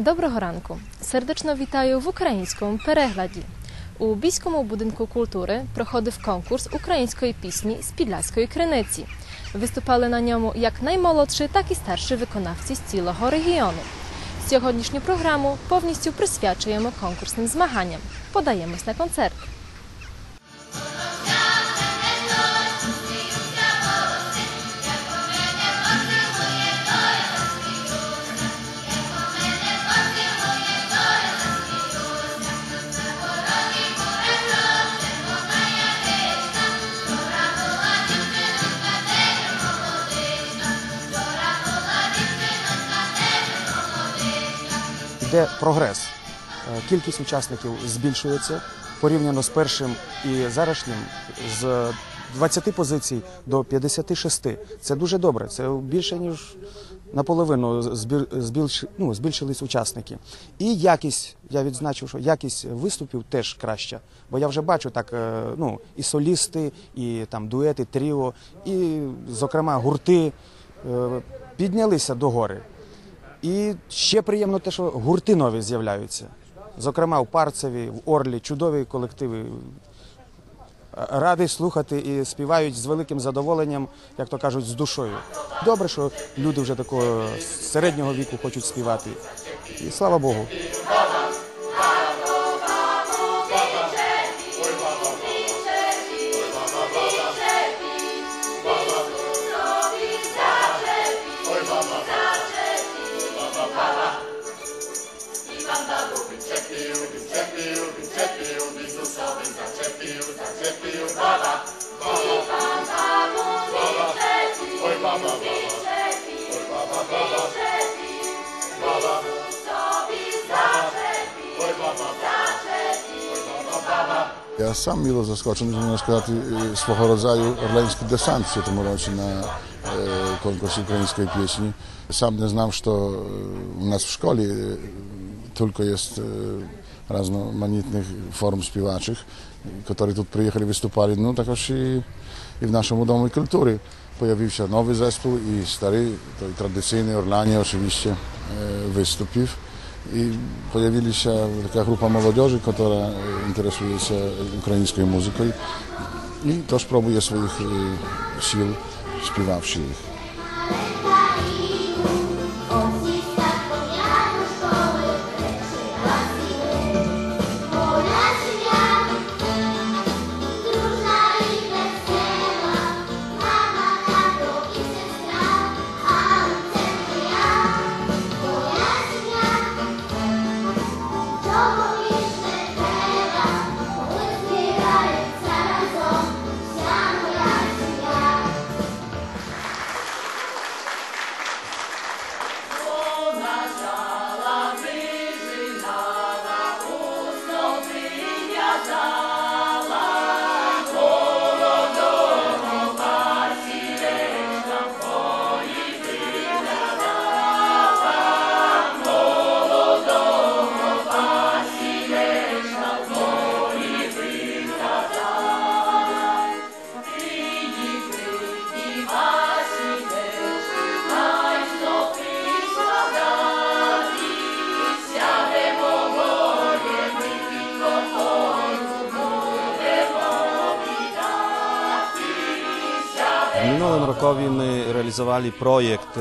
Доброго ранку. Сердечно вітаю в українському перегляді. У Бійському будинку культури проходив конкурс української пісні з Підляської криниці. Виступали на ньому як наймолодші, так і старші виконавці з цілого регіону. Сьогоднішню програму повністю присвячуємо конкурсним змаганням. Подаємось на концерт. Прогрес. Е, Кількість учасників збільшується порівняно з першим і зарашнім з 20 позицій до 56. Це дуже добре. Це більше ніж наполовину збільш- ну, збільшились учасники. І якість, я відзначив, що якість виступів теж краща. Бо я вже бачу так, е, ну, і солісти, і там дуети, тріо, і, зокрема, гурти е, піднялися до гори. І ще приємно те, що гурти нові з'являються. Зокрема, в Парцеві, в Орлі, чудові колективи. Радий слухати і співають з великим задоволенням, як то кажуть, з душою. Добре, що люди вже такого середнього віку хочуть співати. І слава Богу. Я сам мило zaskoczony, że można сказати, і свого rodzaju orleński desant w tym roku na e, konkursie ukraińskiej pieśni. Sam nie znam, że u nas w szkole e, tylko jest e, разноmanitnych form śpiewaczych, które tu przyjechali, wystupali, no також i, i w naszym domu kultury. Pojawił się nowy zespół i stary, to i tradycyjny Orlanie oczywiście e, wystąpił. I pojawili się taka grupa młodzieży, która interesuje się ukraińską muzyką i też próbuje swoich e, sił śpiewawczych. W my realizowali projekt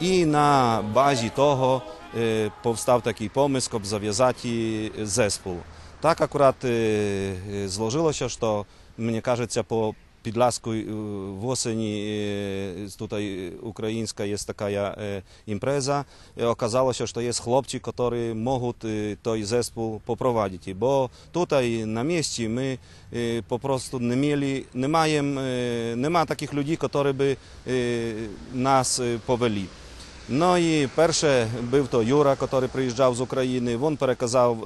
i na bazie tego powstał taki pomysł, żeby zawiązać zespół. Tak akurat złożyło się, że mnie кажется, po Підласку y, w осені tutaj ukraińska jest taka y, impreza. I Okazało się, że jest chłopcy, którzy mogą y, ten zespół poprowadzić. Bo tutaj na mieście my y, po prostu nie mieli, nie mają, No i pierwszy był to Jura, który przyjeżdżał z Ukrainy. On przekazał e,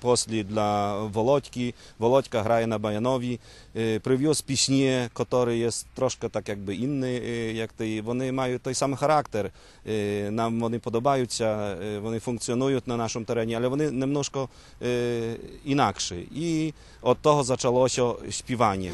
posli dla Володьки. Володька грає на баянові. Е, Привіз пісні, які є трошки так якби інні, е, як ти. Вони мають той самий характер. Е, Нам вони подобаються, е, вони функціонують на нашому терені, але вони немножко е, інакші. І від того почалося співання.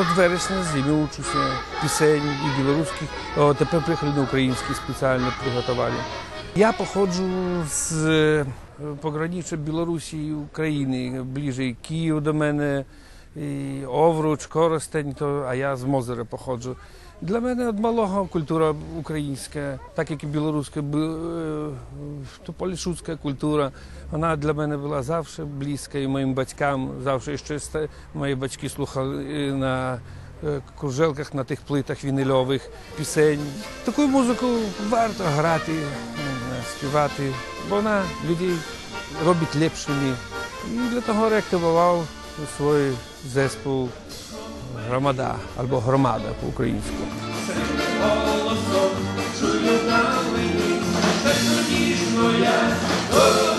От вересня з учуся пісень і білоруських. Тепер приїхали на українські спеціально приготували. Я походжу з е, пограниччя Білорусі і України, ближче Київ до мене, і Овруч, Коростень, то, а я з Мозера походжу. Для мене від малого культура українська, так як і білоруська, е, то полішуцька культура, вона для мене була завжди близька і моїм батькам, завжди ще мої батьки слухали на е, кружелках, на тих плитах вінильових пісень. Таку музику варто грати, е, співати, бо вона людей робить лепшими. І для того реактивував свій зеспол громада або громада по-українську. Ой,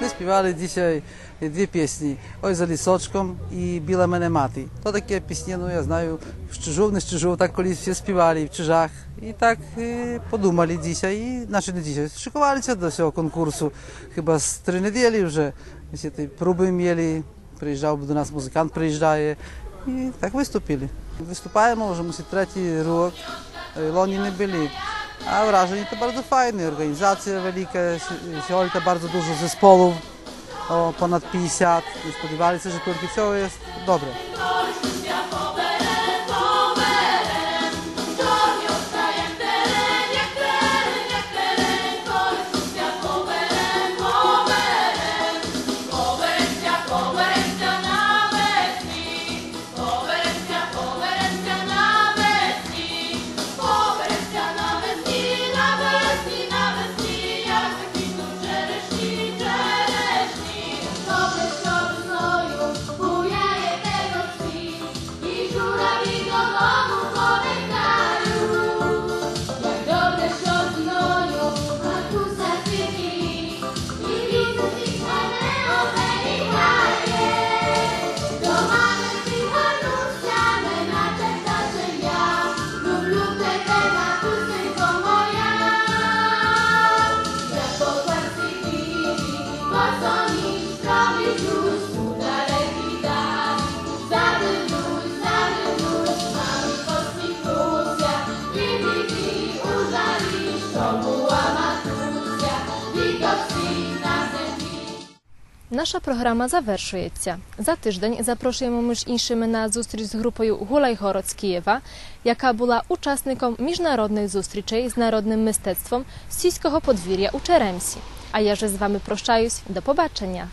Ми співали dzisiaj дві пісні Ой за лісочком і Біла мене мати. То такі пісні, ну я знаю, в Чижов, не з Чижов, так колись всі співали в Чижах. І так е, подумали dzisiaj, і, значи не dzisiaj, шикувалися до цього конкурсу. Хіба з три неділі вже всі ті проби мали, приїжджав до нас музикант, приїжджає. І так виступили. Виступаємо вже мусить третій рік, Y, oni nie byli. A wrażenie to bardzo fajne, organizacje wielkie, to bardzo dużo zespołów, o ponad 50. Spodziewali się, że Turki jest dobre. Наша програма завершується. За тиждень запрошуємо між іншими на зустріч з групою Гулай Город з Києва, яка була учасником міжнародних зустрічей з народним мистецтвом сільського подвір'я у Черемсі. А я вже з вами прощаюсь. До побачення.